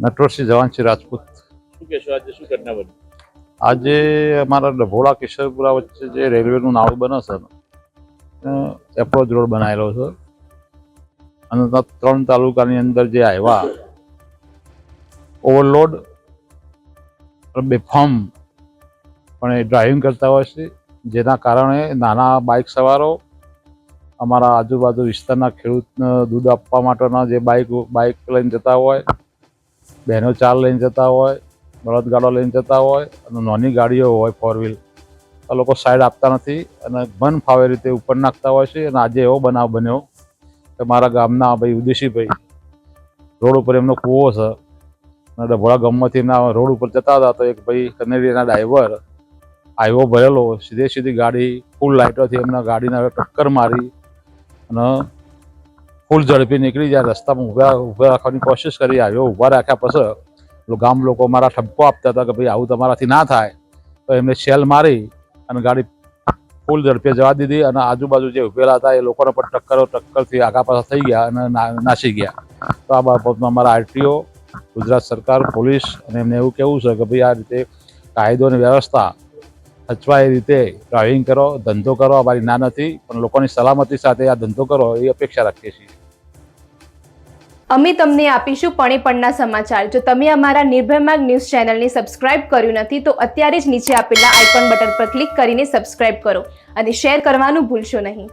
નટવરસિંહ જવાનસિંહ રાજપૂત. આજે અમારા ડભોળા કિશોરપુરા વચ્ચે જે રેલવેનું નાળું બને છે એપ્રોચ રોડ બનાવેલો છે. અને ત્રણ તાલુકાની અંદર જે આવ્યા ઓવરલોડ બેફામ પણ એ ડ્રાઇવિંગ કરતા હોય છે જેના કારણે નાના બાઇક સવારો અમારા આજુબાજુ વિસ્તારના ખેડૂતને દૂધ આપવા માટેના જે બાઇક બાઇક લઈને જતા હોય બહેનો ચાર લઈને જતા હોય બળદગાડો લઈને જતા હોય અને નાની ગાડીઓ હોય ફોર વ્હીલ આ લોકો સાઈડ આપતા નથી અને મન ફાવે રીતે ઉપર નાખતા હોય છે અને આજે એવો બનાવ બન્યો કે મારા ગામના ભાઈ ઉદેશીભાઈ રોડ ઉપર એમનો કૂવો છે. અને ડભોળા ગામમાંથી એમના રોડ ઉપર જતા હતા તો એક ભાઈ કનેરીના ડ્રાઈવર આવ્યો ભરેલો, સીધે સીધી ગાડી ફૂલ લાઇટોથી એમના ગાડીને ટક્કર મારી અને ફૂલ ઝડપી નીકળી જાય, રસ્તામાં ઊભા ઊભા રાખવાની કોશિશ કરી, આવ્યો, ઊભા રાખ્યા પછી ગામ લોકો મારા ઠપકો આપતા હતા કે ભાઈ આવું તમારાથી ના થાય. તો એમને શેલ મારી અને ગાડી ફૂલ ઝડપે જવા દીધી અને આજુબાજુ જે ઉભેલા હતા એ લોકોને પણ ટક્કરો ટક્કરથી આગા પાછા થઈ ગયા અને નાસી ગયા. તો આ બાબતમાં અમારા આરટીઓ, ગુજરાત સરકાર, પોલીસ અને એમને એવું કેવું છે કે ભાઈ આ રીતે કાયદો અને વ્યવસ્થા સચવાય રીતે ડ્રાઇવિંગ કરો, ધંધો કરો, અમારી ના નથી, પણ લોકોની સલામતી સાથે આ ધંધો કરો એ અપેક્ષા રાખીએ છીએ. અમે તમને આપીશું પણેપણના સમાચાર. જો તમે અમારા નિર્ભય માર્ગ ન્યૂઝ ચેનલને સબસ્ક્રાઇબ કર્યું નથી, તો અત્યારે જ નીચે આપેલા આઇકોન બટન પર ક્લિક કરીને સબસ્ક્રાઇબ કરો અને શેર કરવાનું ભૂલશો નહીં.